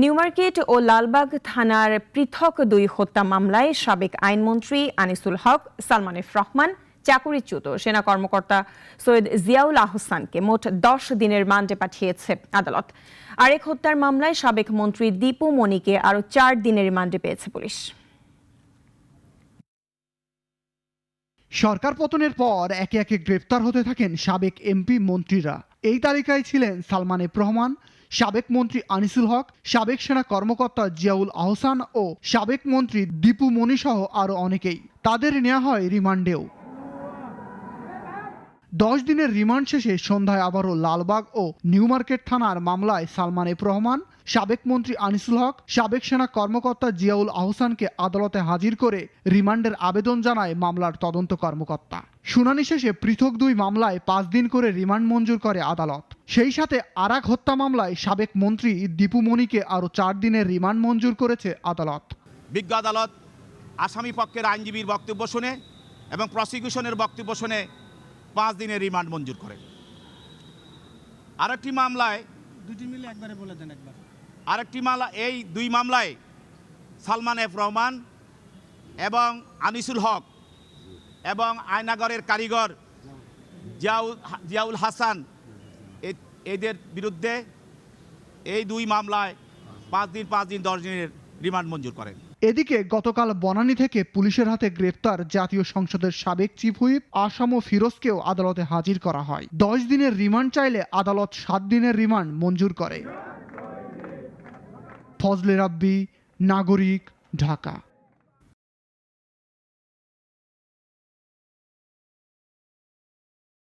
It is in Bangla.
নিউমার্কেট ও লালবাগ থানার পৃথক দুই হত্যা মামলায় সাবেক আইনমন্ত্রী আনিসুল হক, সালমান এফ রহমান, চাকুরিচ্যুত। সেনা কর্মকর্তা সৈয়দ জিয়াউল আহসানকে মোট দশ দিনের রিমান্ডে পাঠিয়েছে আদালত। আরেক হত্যার মামলায় সাবেক মন্ত্রী দীপু মণিকে আরও চার দিনের রিমান্ডে পেয়েছে পুলিশ। সরকার পতনের পর একে একে গ্রেফতার হতে থাকেন সাবেক এমপি মন্ত্রীরা। এই তালিকায় ছিলেন সালমান রহমান সাবেক মন্ত্রী আনিসুল হক, সাবেক সেনা কর্মকর্তা জিয়াউল আহসান ও সাবেক মন্ত্রী দীপু মনি সহ আরও অনেকেই। তাদের নেওয়া হয় রিমান্ডেও। দশ দিনের রিমান্ড শেষে সন্ধ্যায় আবারও লালবাগ ও নিউ মার্কেট থানার মামলায় সালমান এফ রহমান, সাবেক মন্ত্রী আনিসুল হক, সাবেক সেনা কর্মকর্তা জিয়াউল আহসানকে আদালতে হাজির করে রিমান্ডের আবেদন জানায় মামলার তদন্ত কর্মকর্তা। শুনানি শেষে পৃথক দুই মামলায় পাঁচ দিন করে রিমান্ড মঞ্জুর করে আদালত। সেই সাথে আরাক হত্যা মামলায় সাবেক মন্ত্রী দীপু মণিকে আরও চার দিনের রিমান্ড মঞ্জুর করেছে আদালত। বিজ্ঞ আদালত, আসামি পক্ষের আইনজীবীর বক্তব্য শুনে এবং প্রসিকিউশনের বক্তব্য শুনে পাঁচ দিনের রিমান্ড মঞ্জুর করে। আরেকটি মামলায় দুটি মিলে একবারে বলে দেন একবার। আরেকটি মামলা এই দুই মামলায় সালমান এফ রহমান এবং আনিসুল হক এবং আয়নাগরের কারিগর জিয়াউল জিয়াউল হাসান এদের বিরুদ্ধে এই দুই মামলায় পাঁচ দিন পাঁচ দিন দশ দিনের রিমান্ড মঞ্জুর করেন। এদিকে গতকাল বনানী থেকে পুলিশের হাতে গ্রেপ্তার জাতীয় সংসদের সাবেক চিফ হুইপ আসাম ও ফিরোজকেও আদালতে হাজির করা হয়। দশ দিনের রিমান্ড চাইলে আদালত সাত দিনের রিমান্ড মঞ্জুর করে। ফজলে রাব্বি, নাগরিক, ঢাকা।